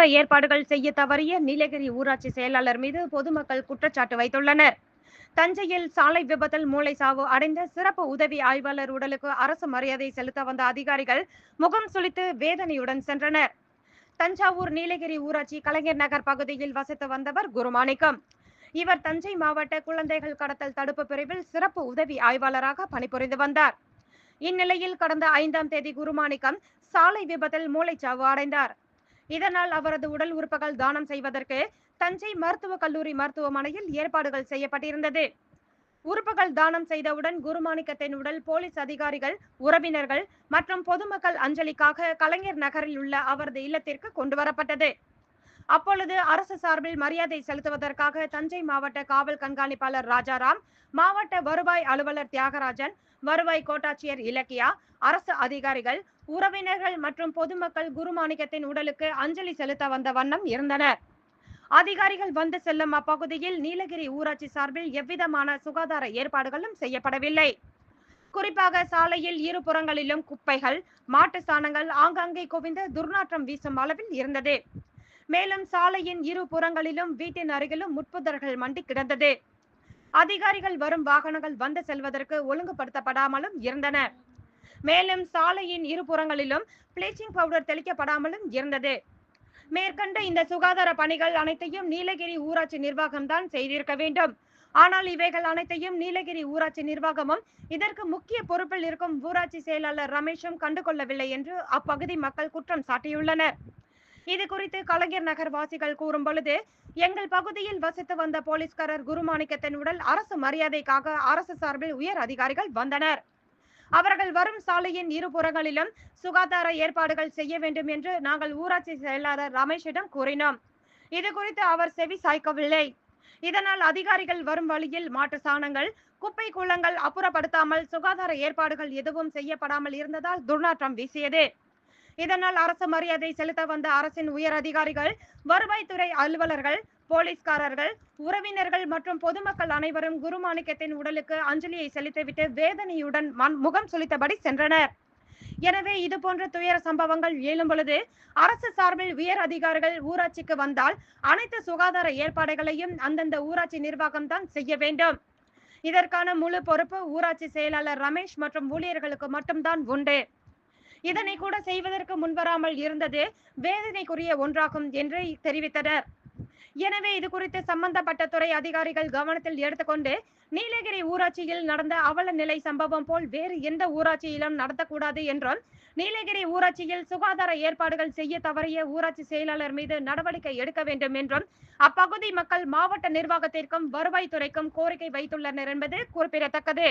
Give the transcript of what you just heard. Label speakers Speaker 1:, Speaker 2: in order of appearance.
Speaker 1: சுகாதார ஏற்பாடுகள் செய்ய தவறிய நீலகிரி ஊராட்சி செயலாளர் மீது பொதுமக்கள் குற்றச்சாட்டு வைத்துள்ளனர். தஞ்சையில் சாலை விபத்தில் மூளை சாவு அடைந்த சிறப்பு உதவி ஆய்வாளர் உடலுக்கு அரசு மரியாதை செலுத்த வந்த அதிகாரிகள் முகம் சுளித்து வேதனையுடன் சென்றனர். தஞ்சாவூர் நீலகிரி ஊராட்சி கலைஞர் நகர் பகுதியில் வசித்து வந்தவர் குருமாணிக்கம். இவர் தஞ்சை மாவட்ட குழந்தைகள் கடத்தல் தடுப்பு பிரிவில் சிறப்பு உதவி ஆய்வாளராக பணிபுரிந்து வந்தார். இந்நிலையில் கடந்த ஐந்தாம் தேதி குருமாணிக்கம் சாலை விபத்தில் மூளைச்சாவு அடைந்தார். இதனால் அவரது உடல் உறுப்புகள் தானம் செய்வதற்கு தஞ்சை மருத்துவக் கல்லூரி மருத்துவமனையில் ஏற்பாடுகள் செய்யப்பட்டிருந்தது. உறுப்புகள் தானம் செய்தவுடன் குருமாணிக்கத்தின் உடல் போலீஸ் அதிகாரிகள் உறவினர்கள் மற்றும் பொதுமக்கள் அஞ்சலிக்காக கலைஞர் நகரில் உள்ள அவரது இல்லத்திற்கு கொண்டு வரப்பட்டது. அப்பொழுது அரசு சார்பில் மரியாதை செலுத்துவதற்காக தஞ்சை மாவட்ட காவல் கண்காணிப்பாளர் ராஜாராம் மாவட்ட வருவாய் அலுவலர் தியாகராஜன் வருவாய் கோட்டாட்சியர் இலக்கியா அரசு அதிகாரிகள் உறவினர்கள் மற்றும் பொதுமக்கள் குருமாணிக்கத்தின் உடலுக்கு அஞ்சலி செலுத்த வந்த வண்ணம் இருந்தனர். அதிகாரிகள் வந்து செல்லும் அப்பகுதியில் நீலகிரி ஊராட்சி சார்பில் எவ்விதமான சுகாதார ஏற்பாடுகளும் செய்யப்படவில்லை. குறிப்பாக சாலையில் இரு புறங்களிலும் குப்பைகள் மாட்டு சாணங்கள் ஆங்காங்கே குவிந்து துர்நாற்றம் வீசும் அளவில் இருந்தது. மேலும் சாலையின் இரு புறங்களிலும் வீட்டின் அருகிலும் முட்புதர்கள் மண்டி கிடந்தது. அதிகாரிகள் வரும் வாகனங்கள் வந்து செல்வதற்கு ஒழுங்குபடுத்தப்படாமலும் இருந்தன. மேலும் சாலையின் இரு புறங்களிலும் பிளீச்சிங் பவுடர் தெளிக்கப்படாமலும் இருந்தது. மேற்கண்ட இந்த சுகாதார பணிகள் அனைத்தையும் நீலகிரி ஊராட்சி நிர்வாகம் தான் செய்திருக்க வேண்டும். ஆனால் இவைகள் அனைத்தையும் நீலகிரி ஊராட்சி நிர்வாகமும் இதற்கு முக்கிய பொறுப்பில் இருக்கும் ஊராட்சி செயலாளர் ரமேஷும் கண்டுகொள்ளவில்லை என்று அப்பகுதி மக்கள் குற்றம் சாட்டியுள்ளனர். இது குறித்து கலைஞர் நகர் வாசிகள் கூறும் பொழுது எங்கள் பகுதியில் வசித்து வந்த போலீஸ்காரர் குருமாணிக்கத்தின் உடல் அரசு மரியாதைக்காக அரசு சார்பில் உயர் அதிகாரிகள் வந்தனர். அவர்கள் வரும் சாலையின் இருபுறங்களிலும் சுகாதார ஏற்பாடுகள் செய்ய வேண்டும் என்று நாங்கள் ஊராட்சி செயலாளர் ரமேஷிடம் கூறினோம். இது குறித்து அவர் செவி சாய்க்கவில்லை. இதனால் அதிகாரிகள் வரும் வழியில் மாட்டு சாணங்கள் குப்பை குளங்கள் அப்புறப்படுத்தாமல் சுகாதார ஏற்பாடுகள் எதுவும் செய்யப்படாமல் இருந்ததால் துர்நாற்றம் வீசியது. இதனால் அரசு மரியாதை செலுத்த வந்த அரசின் உயர் அதிகாரிகள் வருவாய்த்துறை அலுவலர்கள் போலீஸ்காரர்கள் உறவினர்கள் மற்றும் பொதுமக்கள் அனைவரும் குருமாணிக்கத்தின் உடலுக்கு அஞ்சலியை செலுத்திவிட்டு வேதனையுடன் முகம் சுளித்தபடி சென்றனர். எனவே இது போன்ற துயர சம்பவங்கள் எழும் பொழுது அரசு சார்பில் உயர் அதிகாரிகள் ஊராட்சிக்கு வந்தால் அனைத்து சுகாதார ஏற்பாடுகளையும் அந்தந்த ஊராட்சி நிர்வாகம் தான் செய்ய வேண்டும். இதற்கான முழு பொறுப்பு ஊராட்சி செயலாளர் ரமேஷ் மற்றும் ஊழியர்களுக்கு மட்டும்தான் உண்டு. இதனை கூட செய்வதற்கு முன்வராமல் இருந்தது வேதனைக்குரிய ஒன்றாகும் என்று தெரிவித்தனர். எனவே இது குறித்து சம்பந்தப்பட்ட துறை அதிகாரிகள் கவனத்தில் எடுத்துக்கொண்டு நீலகிரி ஊராட்சியில் நடந்த அவல நிலை சம்பவம் போல் வேறு எந்த ஊராட்சியிலும் நடத்தக்கூடாது என்றும் நீலகிரி ஊராட்சியில் சுகாதார ஏற்பாடுகள் செய்ய தவறிய ஊராட்சி செயலாளர் மீது நடவடிக்கை எடுக்க வேண்டும் என்றும் அப்பகுதி மக்கள் மாவட்ட நிர்வாகத்திற்கும் வருவாய்த்துறைக்கும் கோரிக்கை வைத்துள்ளனர் என்பது குறிப்பிடத்தக்கது.